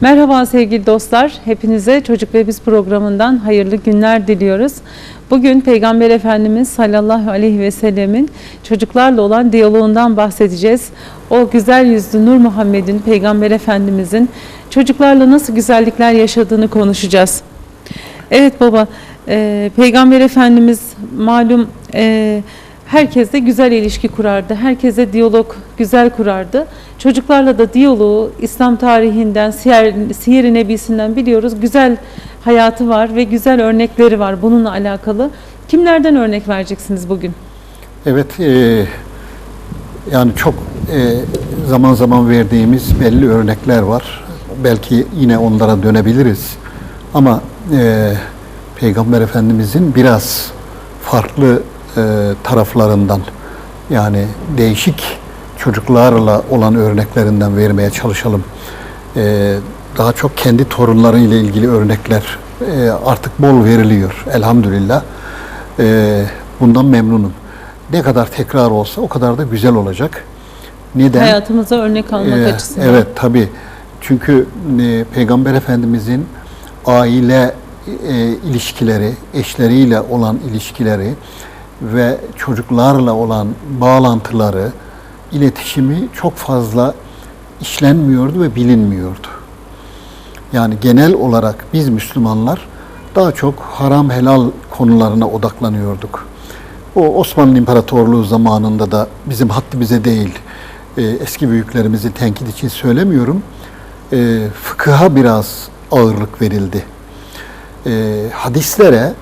Merhaba sevgili dostlar. Hepinize Çocuk ve Biz programından hayırlı günler diliyoruz. Bugün Peygamber Efendimiz sallallahu aleyhi ve sellemin çocuklarla olan diyaloğundan bahsedeceğiz. O güzel yüzlü Nur Muhammed'in, Peygamber Efendimizin çocuklarla nasıl güzellikler yaşadığını konuşacağız. Evet baba, e, Peygamber Efendimiz malum e, herkesle güzel ilişki kurardı. Herkese diyalog güzel kurardı. Çocuklarla da diyaloğu İslam tarihinden, siyer, siyer-i nebisinden biliyoruz. Güzel hayatı var ve güzel örnekleri var bununla alakalı. Kimlerden örnek vereceksiniz bugün? Evet, e, yani çok e, zaman zaman verdiğimiz belli örnekler var. Belki yine onlara dönebiliriz. Ama e, Peygamber Efendimizin biraz farklı taraflarından yani değişik çocuklarla olan örneklerinden vermeye çalışalım. E, daha çok kendi torunlarıyla ilgili örnekler e, artık bol veriliyor elhamdülillah. E, bundan memnunum. Ne kadar tekrar olsa o kadar da güzel olacak. Neden? Hayatımıza örnek almak Ee, açısından. Evet tabi. Çünkü e, Peygamber Efendimizin aile e, ilişkileri, eşleriyle olan ilişkileri ve çocuklarla olan bağlantıları, iletişimi çok fazla işlenmiyordu ve bilinmiyordu. Yani genel olarak biz Müslümanlar daha çok haram helal konularına odaklanıyorduk. O Osmanlı İmparatorluğu zamanında da bizim haddimize değil, e, eski büyüklerimizi tenkit için söylemiyorum, e, fıkıha biraz ağırlık verildi. E, hadislere,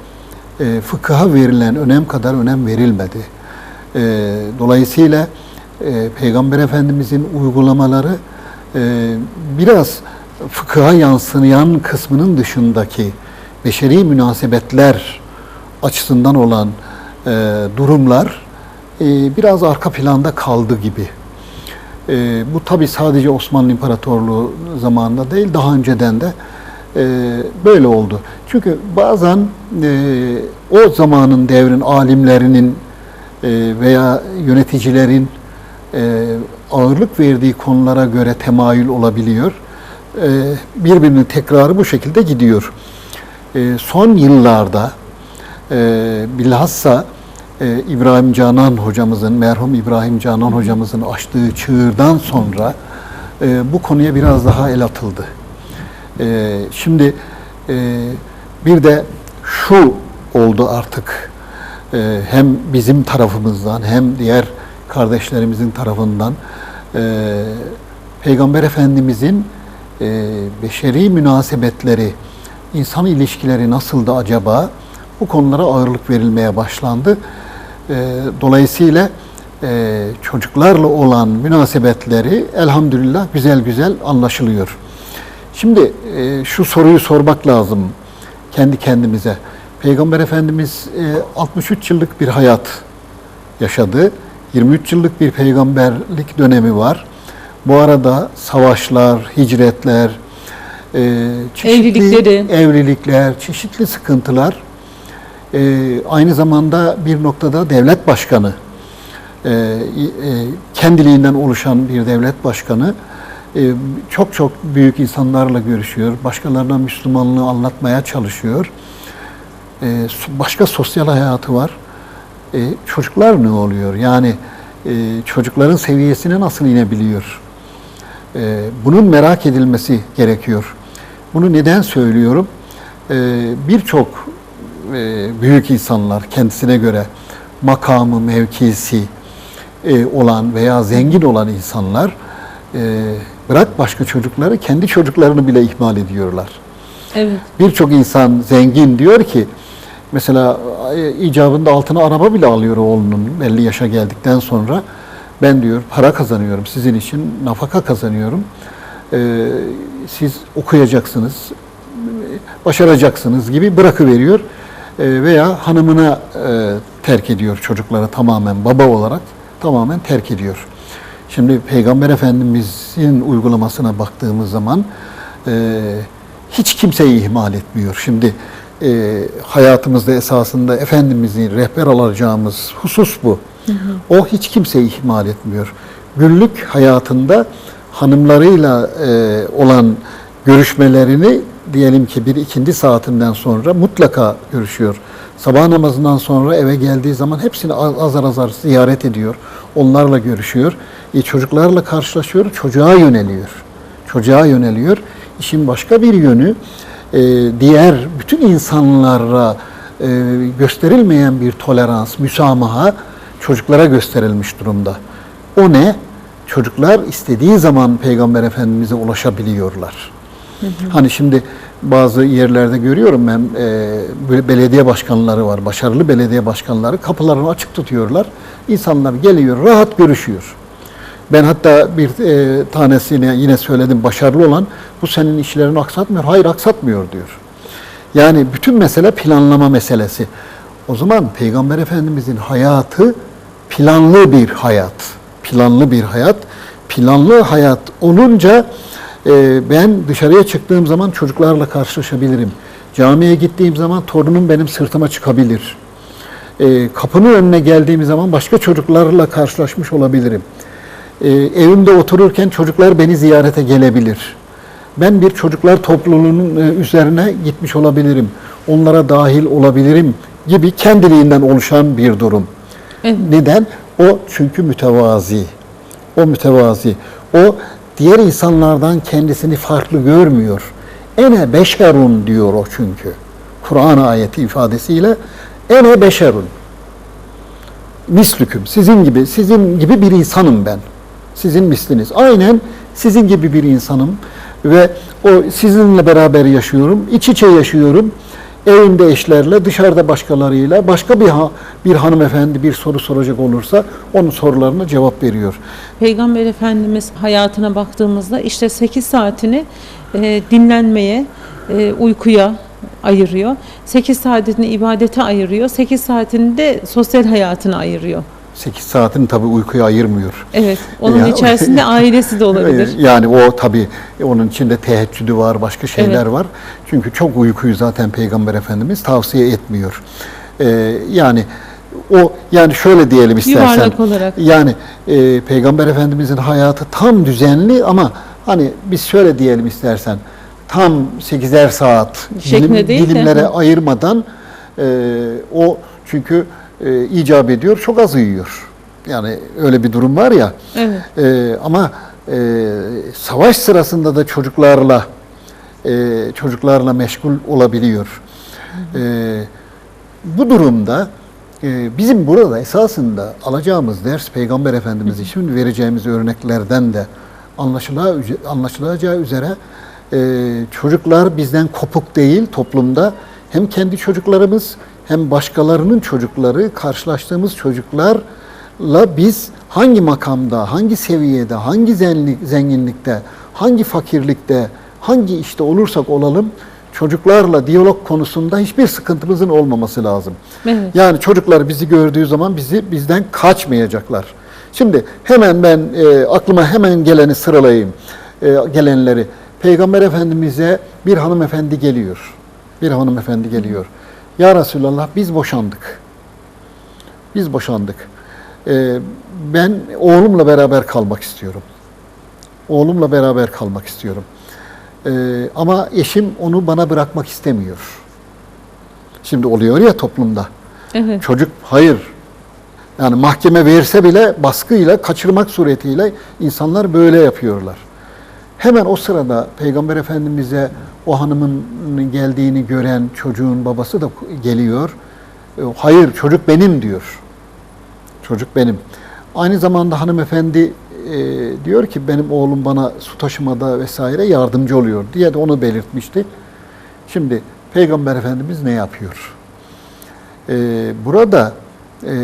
e, fıkıha verilen önem kadar önem verilmedi. E, dolayısıyla e, Peygamber Efendimizin uygulamaları e, biraz fıkıha yansıyan kısmının dışındaki beşeri münasebetler açısından olan e, durumlar e, biraz arka planda kaldı gibi. E, bu tabi sadece Osmanlı İmparatorluğu zamanında değil, daha önceden de böyle oldu. Çünkü bazen e, o zamanın devrin alimlerinin e, veya yöneticilerin e, ağırlık verdiği konulara göre temayül olabiliyor. Birbirinin tekrarı bu şekilde gidiyor. Son yıllarda bilhassa İbrahim Canan hocamızın, merhum İbrahim Canan hocamızın açtığı çığırdan sonra bu konuya biraz daha el atıldı. E, şimdi e, bir de şu oldu artık e, hem bizim tarafımızdan hem diğer kardeşlerimizin tarafından e, Peygamber Efendimizin e, beşeri münasebetleri, insan ilişkileri nasıldı acaba? Bu konulara ağırlık verilmeye başlandı. E, dolayısıyla e, çocuklarla olan münasebetleri elhamdülillah güzel güzel anlaşılıyor. Şimdi e, şu soruyu sormak lazım kendi kendimize. Peygamber Efendimiz e, 63 yıllık bir hayat yaşadı. 23 yıllık bir peygamberlik dönemi var. Bu arada savaşlar, hicretler, e, çeşitli Evlilikleri. evlilikler, çeşitli sıkıntılar. E, aynı zamanda bir noktada devlet başkanı, e, e, kendiliğinden oluşan bir devlet başkanı çok çok büyük insanlarla görüşüyor, başkalarına Müslümanlığı anlatmaya çalışıyor. E, so- başka sosyal hayatı var. E, çocuklar ne oluyor? Yani e, çocukların seviyesine nasıl inebiliyor? Bunun merak edilmesi gerekiyor. Bunu neden söylüyorum? Birçok e, büyük insanlar kendisine göre makamı, mevkisi e, olan veya zengin olan insanlar bırak başka çocukları kendi çocuklarını bile ihmal ediyorlar. Evet. Birçok insan zengin diyor ki mesela e, icabında altına araba bile alıyor oğlunun belli yaşa geldikten sonra ben diyor para kazanıyorum sizin için nafaka kazanıyorum Ee, siz okuyacaksınız başaracaksınız gibi bırakıveriyor Ee, veya hanımına e, terk ediyor çocukları tamamen baba olarak tamamen terk ediyor. Şimdi Peygamber Efendimizin uygulamasına baktığımız zaman e, hiç kimseyi ihmal etmiyor. Şimdi e, hayatımızda esasında Efendimizin rehber alacağımız husus bu. O hiç kimseyi ihmal etmiyor. Günlük hayatında hanımlarıyla e, olan görüşmelerini diyelim ki bir ikindi saatinden sonra mutlaka görüşüyor. Sabah namazından sonra eve geldiği zaman hepsini az- azar azar ziyaret ediyor. Onlarla görüşüyor. E, çocuklarla karşılaşıyor, çocuğa yöneliyor. Çocuğa yöneliyor. İşin başka bir yönü e, diğer bütün insanlara e, gösterilmeyen bir tolerans, müsamaha çocuklara gösterilmiş durumda. O ne? Çocuklar istediği zaman Peygamber Efendimiz'e ulaşabiliyorlar. Hani şimdi bazı yerlerde görüyorum ben e, belediye başkanları var, başarılı belediye başkanları kapılarını açık tutuyorlar. İnsanlar geliyor, rahat görüşüyor. Ben hatta bir e, tanesine yine söyledim başarılı olan bu senin işlerini aksatmıyor. Hayır aksatmıyor diyor. Yani bütün mesele planlama meselesi. O zaman Peygamber Efendimizin hayatı planlı bir hayat. Planlı bir hayat. Planlı hayat olunca e, ben dışarıya çıktığım zaman çocuklarla karşılaşabilirim. Camiye gittiğim zaman torunum benim sırtıma çıkabilir. E, kapının önüne geldiğim zaman başka çocuklarla karşılaşmış olabilirim. E, evimde otururken çocuklar beni ziyarete gelebilir. Ben bir çocuklar topluluğunun e, üzerine gitmiş olabilirim. Onlara dahil olabilirim gibi kendiliğinden oluşan bir durum. Evet. Neden? O çünkü mütevazi. O mütevazi. O diğer insanlardan kendisini farklı görmüyor. Ene beşerun diyor o çünkü. Kur'an ayeti ifadesiyle ene beşerun. Mislüküm. Sizin gibi, sizin gibi bir insanım ben. Sizin misliniz. Aynen sizin gibi bir insanım ve o sizinle beraber yaşıyorum. iç içe yaşıyorum. Evimde eşlerle, dışarıda başkalarıyla, başka bir ha- bir hanımefendi bir soru soracak olursa onun sorularına cevap veriyor. Peygamber Efendimiz hayatına baktığımızda işte 8 saatini e, dinlenmeye, e, uykuya ayırıyor. 8 saatini ibadete ayırıyor. 8 saatini de sosyal hayatına ayırıyor. 8 saatini tabii uykuya ayırmıyor. Evet. Onun Ya- içerisinde ailesi de olabilir. Yani o tabii onun içinde teheccüdü var, başka şeyler Evet. var. Çünkü çok uykuyu zaten Peygamber Efendimiz tavsiye etmiyor. Ee, yani o yani şöyle diyelim istersen. Yuvarlak olarak. Yani e, Peygamber Efendimizin hayatı tam düzenli ama hani biz şöyle diyelim istersen tam 8'er saat Şeklinde değil de. ayırmadan e, o çünkü e, icap ediyor çok az uyuyor. Yani öyle bir durum var ya. Evet. Ee, ama e, savaş sırasında da çocuklarla e, çocuklarla meşgul olabiliyor. Ee, bu durumda e, bizim burada esasında alacağımız ders Peygamber Efendimiz'i şimdi vereceğimiz örneklerden de anlaşılacağı, anlaşılacağı üzere e, çocuklar bizden kopuk değil toplumda hem kendi çocuklarımız hem başkalarının çocukları karşılaştığımız çocuklarla biz hangi makamda, hangi seviyede, hangi zenginlikte, hangi fakirlikte, hangi işte olursak olalım çocuklarla diyalog konusunda hiçbir sıkıntımızın olmaması lazım. Evet. Yani çocuklar bizi gördüğü zaman bizi bizden kaçmayacaklar. Şimdi hemen ben e, aklıma hemen geleni sıralayayım. E, gelenleri. Peygamber Efendimiz'e bir hanımefendi geliyor. Bir hanımefendi geliyor. Ya Resulallah biz boşandık. Biz boşandık. E, ben oğlumla beraber kalmak istiyorum. Oğlumla beraber kalmak istiyorum. E, ama eşim onu bana bırakmak istemiyor. Şimdi oluyor ya toplumda. Evet. Çocuk hayır. Yani mahkeme verse bile baskıyla, kaçırmak suretiyle insanlar böyle yapıyorlar. Hemen o sırada Peygamber Efendimiz'e o hanımın geldiğini gören çocuğun babası da geliyor. E, Hayır çocuk benim diyor. Çocuk benim. Aynı zamanda hanımefendi e, diyor ki benim oğlum bana su taşımada vesaire yardımcı oluyor diye de onu belirtmişti. Şimdi Peygamber Efendimiz ne yapıyor? Ee, burada e,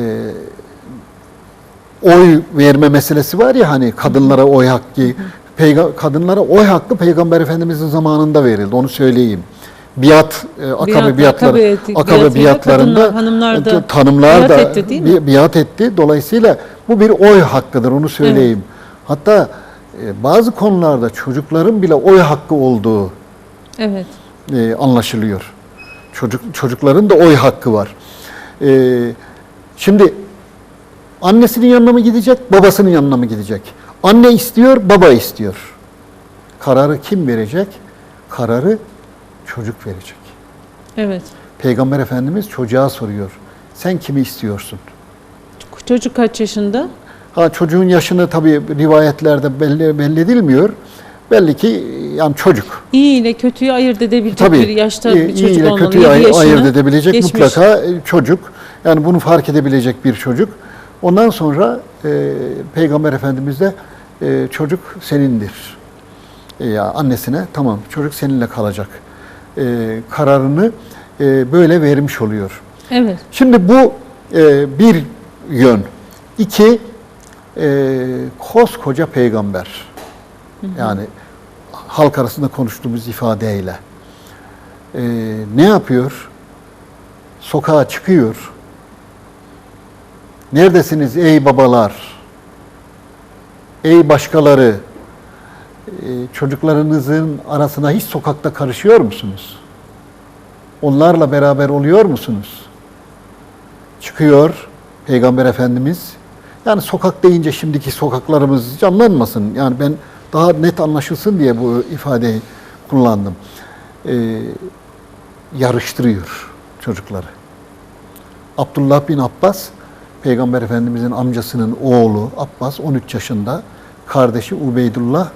oy verme meselesi var ya hani kadınlara oy hakkı, peyga- kadınlara oy hakkı Peygamber Efendimizin zamanında verildi onu söyleyeyim. Biat, e, akabe Biat, biatları, akabe akabe biatlarında kadınlar, da e, tanımlar biat da etti, değil mi? bi- biat etti. Dolayısıyla bu bir oy hakkıdır onu söyleyeyim. Hatta e, bazı konularda çocukların bile oy hakkı olduğu Evet. e, anlaşılıyor. Çocuk çocukların da oy hakkı var. E, şimdi annesinin yanına mı gidecek, babasının yanına mı gidecek? Anne istiyor, baba istiyor. Kararı kim verecek? kararı çocuk verecek. Evet. Peygamber Efendimiz çocuğa soruyor. Sen kimi istiyorsun? Çocuk kaç yaşında? Ha çocuğun yaşını tabii rivayetlerde belli, belli edilmiyor. Belli ki yani çocuk. İyi ile kötüyü ayırt edebilecek Tabii bir yaşta iyi, bir iyi çocuk ile olmalı. kötüyü Yedi ay- yaşını ayırt edebilecek geçmiş. mutlaka e, çocuk. Yani bunu fark edebilecek bir çocuk. Ondan sonra e, Peygamber Efendimiz de e, çocuk senindir. E, ya annesine tamam çocuk seninle kalacak. E, kararını e, böyle vermiş oluyor. Evet. Şimdi bu e, bir yön. İki, e, koskoca peygamber. Yani halk arasında konuştuğumuz ifadeyle. E, ne yapıyor? Sokağa çıkıyor. Neredesiniz ey babalar? Ey başkaları? E, çocuklarınızın arasına hiç sokakta karışıyor musunuz? Onlarla beraber oluyor musunuz? çıkıyor Peygamber Efendimiz. Yani sokak deyince şimdiki sokaklarımız canlanmasın. Yani ben daha net anlaşılsın diye bu ifadeyi kullandım. Ee, yarıştırıyor çocukları. Abdullah bin Abbas, Peygamber Efendimizin amcasının oğlu Abbas 13 yaşında, kardeşi Ubeydullah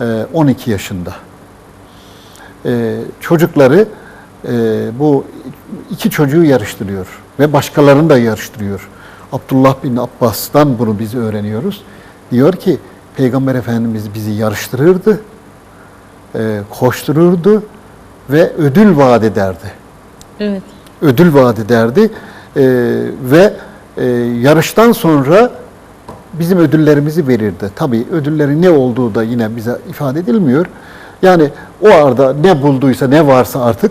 e, 12 yaşında. Ee, çocukları e, bu iki çocuğu yarıştırıyor ve başkalarını da yarıştırıyor. Abdullah bin Abbas'tan bunu biz öğreniyoruz. Diyor ki Peygamber Efendimiz bizi yarıştırırdı, e, koştururdu ve ödül vaat ederdi. Evet. Ödül vaat ederdi E, ve e, yarıştan sonra bizim ödüllerimizi verirdi. Tabii ödüllerin ne olduğu da yine bize ifade edilmiyor. Yani o arada ne bulduysa ne varsa artık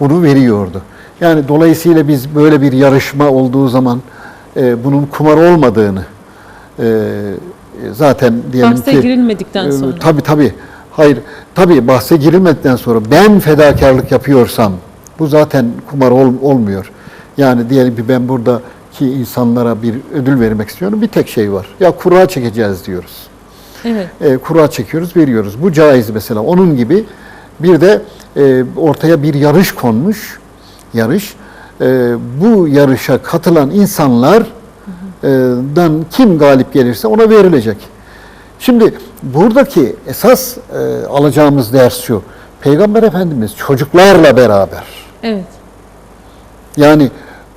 bunu veriyordu. Yani dolayısıyla biz böyle bir yarışma olduğu zaman e, bunun kumar olmadığını e, zaten diyelim Bahse ki girilmedikten e, sonra. tabii tabii. Hayır. Tabii bahse girilmedikten sonra ben fedakarlık yapıyorsam bu zaten kumar ol- olmuyor. Yani diyelim ki ben buradaki insanlara bir ödül vermek istiyorum. Bir tek şey var. Ya kura çekeceğiz diyoruz Evet. e, kura çekiyoruz, veriyoruz. Bu caiz mesela. Onun gibi bir de e, ortaya bir yarış konmuş. Yarış. E, bu yarışa katılan insanlardan kim galip gelirse ona verilecek. Şimdi buradaki esas e, alacağımız ders şu. Peygamber Efendimiz çocuklarla beraber. Evet. Yani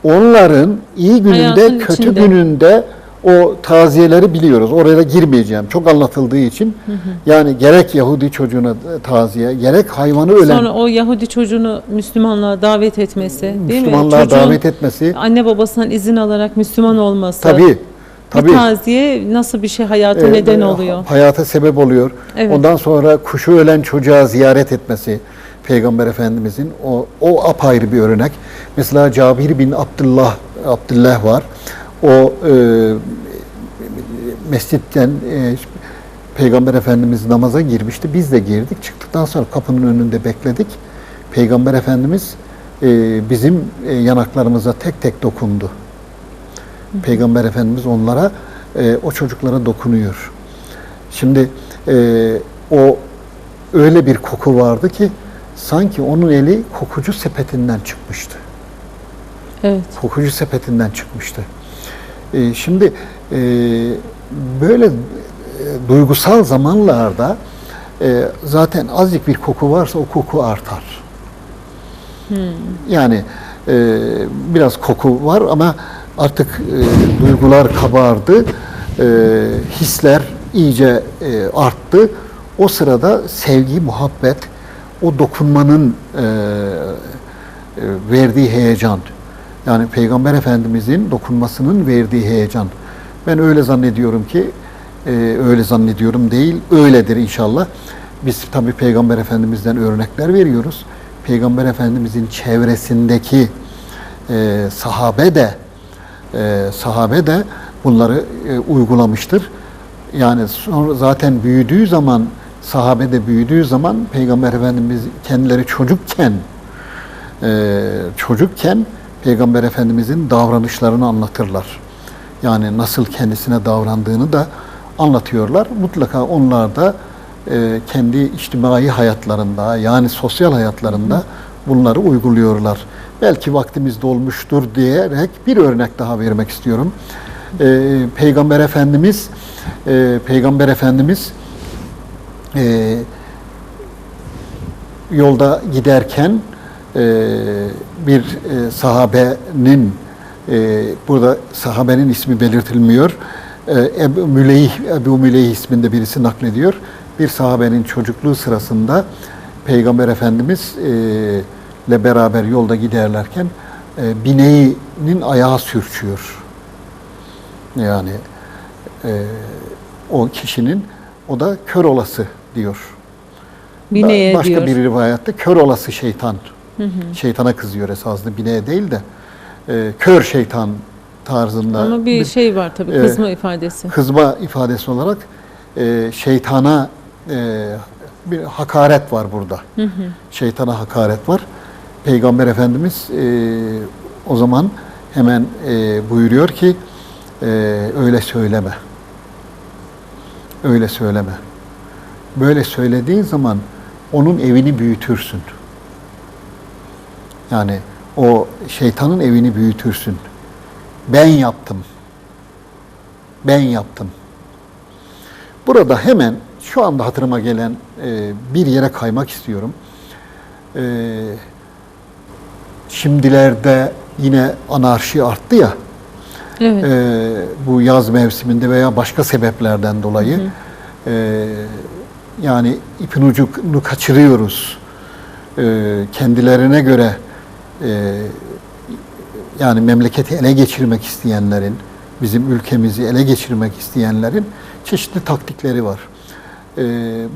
onların iyi gününde, Hayatın kötü içinde. gününde o taziyeleri biliyoruz. Oraya da girmeyeceğim. Çok anlatıldığı için. Yani gerek Yahudi çocuğuna taziye, gerek hayvanı ölen Sonra o Yahudi çocuğunu Müslümanlığa davet etmesi, değil mi? Çocuğun davet etmesi. Anne babasından izin alarak Müslüman olması. Tabii. Bir Tabii. taziye nasıl bir şey hayata e, neden oluyor? Hayata sebep oluyor. Evet. Ondan sonra kuşu ölen çocuğa ziyaret etmesi Peygamber Efendimizin o, o apayrı bir örnek. Mesela Cabir bin Abdullah Abdullah var. O e, mescitten e, Peygamber Efendimiz namaza girmişti. Biz de girdik. Çıktıktan sonra kapının önünde bekledik. Peygamber Efendimiz e, bizim e, yanaklarımıza tek tek dokundu. Peygamber Efendimiz onlara, e, o çocuklara dokunuyor. Şimdi e, o öyle bir koku vardı ki sanki onun eli kokucu sepetinden çıkmıştı. Evet. Kokucu sepetinden çıkmıştı. E, şimdi e, böyle e, duygusal zamanlarda e, zaten azıcık bir koku varsa o koku artar. Yani e, biraz koku var ama artık e, duygular kabardı, e, hisler iyice e, arttı. O sırada sevgi, muhabbet, o dokunmanın e, e, verdiği heyecan, yani Peygamber Efendimizin dokunmasının verdiği heyecan. Ben öyle zannediyorum ki, e, öyle zannediyorum değil, öyledir inşallah. Biz tabii Peygamber Efendimiz'den örnekler veriyoruz. Peygamber Efendimizin çevresindeki e, sahabe de e, sahabe de bunları e, uygulamıştır. Yani sonra zaten büyüdüğü zaman sahabe de büyüdüğü zaman Peygamber Efendimiz kendileri çocukken e, çocukken Peygamber Efendimizin davranışlarını anlatırlar. Yani nasıl kendisine davrandığını da anlatıyorlar. Mutlaka onlar da e, kendi içtimai hayatlarında yani sosyal hayatlarında bunları uyguluyorlar. Belki vaktimiz dolmuştur diyerek bir örnek daha vermek istiyorum. E, Peygamber Efendimiz e, Peygamber Efendimiz e, yolda giderken e, bir e, sahabenin e, burada sahabenin ismi belirtilmiyor. E, Ebu Müleyh, Ebu Müleyh isminde birisi naklediyor. Bir sahabenin çocukluğu sırasında Peygamber Efendimiz e, ile beraber yolda giderlerken e, bineğinin ayağı sürçüyor. Yani e, o kişinin o da kör olası diyor. Bineye Başka diyor. bir rivayette kör olası şeytan. Şeytana kızıyor esasında bineğe değil de e, kör şeytan tarzında Ama bir şey var tabii Evet. kızma ifadesi. kızma ifadesi olarak e, şeytana e, bir hakaret var burada. Şeytana hakaret var. Peygamber Efendimiz e, o zaman hemen e, buyuruyor ki e, öyle söyleme. Öyle söyleme. Böyle söylediğin zaman onun evini büyütürsün. Yani o şeytanın evini büyütürsün. Ben yaptım. Ben yaptım. Burada hemen şu anda hatırıma gelen e, bir yere kaymak istiyorum. E, şimdilerde yine anarşi arttı ya. Evet. e, bu yaz mevsiminde veya başka sebeplerden dolayı e, yani ipin ucunu kaçırıyoruz. E, kendilerine göre e, yani memleketi ele geçirmek isteyenlerin, bizim ülkemizi ele geçirmek isteyenlerin çeşitli taktikleri var. E,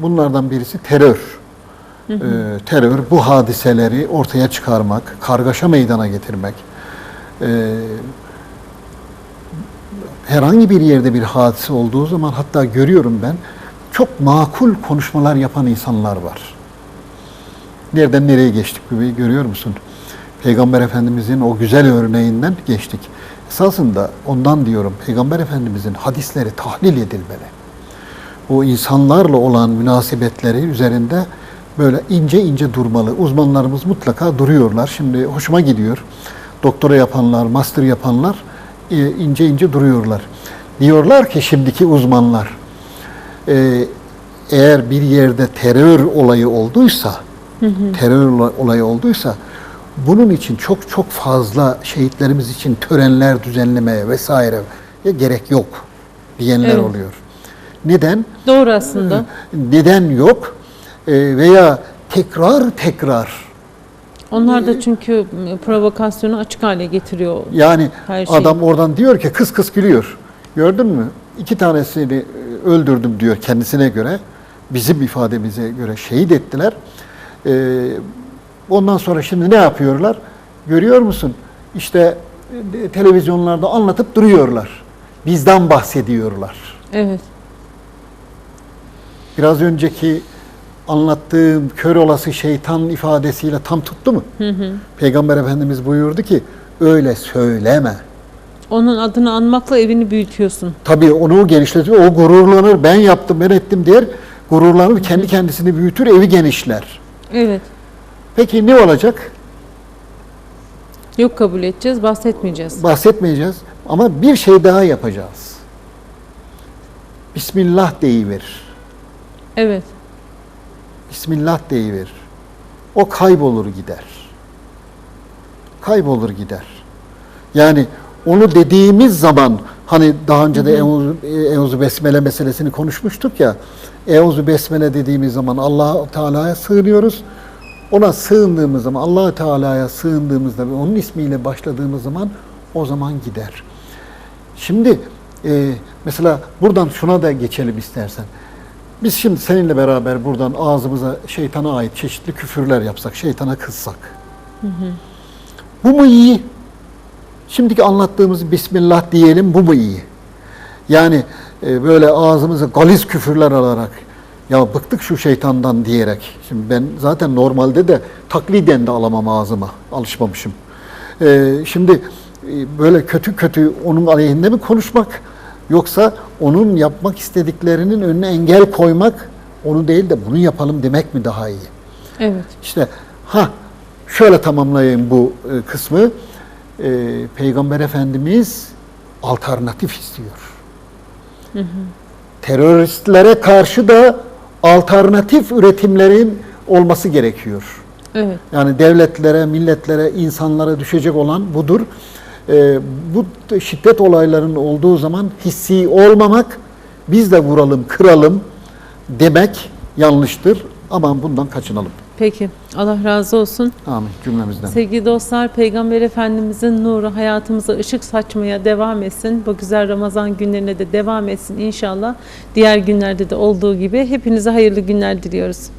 bunlardan birisi terör. E, terör bu hadiseleri ortaya çıkarmak, kargaşa meydana getirmek. E, herhangi bir yerde bir hadise olduğu zaman hatta görüyorum ben çok makul konuşmalar yapan insanlar var. Nereden nereye geçtik bir görüyor musun? Peygamber Efendimizin o güzel örneğinden geçtik. Esasında ondan diyorum Peygamber Efendimizin hadisleri tahlil edilmeli. Bu insanlarla olan münasebetleri üzerinde böyle ince ince durmalı. Uzmanlarımız mutlaka duruyorlar. Şimdi hoşuma gidiyor. Doktora yapanlar, master yapanlar e, ince ince duruyorlar. Diyorlar ki şimdiki uzmanlar e, eğer bir yerde terör olayı olduysa terör ola- olayı olduysa bunun için çok çok fazla şehitlerimiz için törenler düzenlemeye vesaire gerek yok diyenler Evet. oluyor. Neden? Doğru aslında. Neden yok? E, veya tekrar tekrar Onlar da çünkü provokasyonu açık hale getiriyor. Yani Her adam oradan diyor ki kıs kıs gülüyor. Gördün mü? İki tanesini öldürdüm diyor kendisine göre. Bizim ifademize göre şehit ettiler. Ee, ondan sonra şimdi ne yapıyorlar? Görüyor musun? İşte e, televizyonlarda anlatıp duruyorlar. Bizden bahsediyorlar. Evet. Biraz önceki anlattığım kör olası şeytan ifadesiyle tam tuttu mu? Peygamber Efendimiz buyurdu ki öyle söyleme. Onun adını anmakla evini büyütüyorsun. Tabii onu genişletiyor. O gururlanır. Ben yaptım, ben ettim der. Gururlanır, kendi kendisini büyütür, evi genişler. Evet. Peki ne olacak? Yok kabul edeceğiz, bahsetmeyeceğiz. Bahsetmeyeceğiz. Ama bir şey daha yapacağız. Bismillah deyiver. Evet. Bismillah deyiver. O kaybolur gider. Kaybolur gider. Yani onu dediğimiz zaman hani daha önce de Euzu Euzu Besmele meselesini konuşmuştuk ya. Euzu Besmele dediğimiz zaman Allah Teala'ya sığınıyoruz. Ona sığındığımız zaman Allah Teala'ya sığındığımızda ve onun ismiyle başladığımız zaman o zaman gider. Şimdi e, mesela buradan şuna da geçelim istersen. Biz şimdi seninle beraber buradan ağzımıza şeytana ait çeşitli küfürler yapsak, şeytana kızsak. Bu mu iyi? Şimdiki anlattığımız Bismillah diyelim bu mu iyi? Yani e, böyle ağzımıza galiz küfürler alarak ya bıktık şu şeytandan diyerek. Şimdi ben zaten normalde de takliden de alamam ağzıma. Alışmamışım. E, şimdi e, böyle kötü kötü onun aleyhinde mi konuşmak yoksa onun yapmak istediklerinin önüne engel koymak onu değil de bunu yapalım demek mi daha iyi? Evet. İşte ha şöyle tamamlayayım bu e, kısmı. E, Peygamber Efendimiz alternatif istiyor. Teröristlere karşı da alternatif üretimlerin olması gerekiyor. Evet. Yani devletlere, milletlere, insanlara düşecek olan budur. Ee, bu şiddet olaylarının olduğu zaman hissi olmamak, biz de vuralım, kıralım demek yanlıştır. Aman bundan kaçınalım. Peki. Allah razı olsun. Amin cümlemizden. Sevgili dostlar, Peygamber Efendimizin nuru hayatımıza ışık saçmaya devam etsin. Bu güzel Ramazan günlerine de devam etsin inşallah. Diğer günlerde de olduğu gibi hepinize hayırlı günler diliyoruz.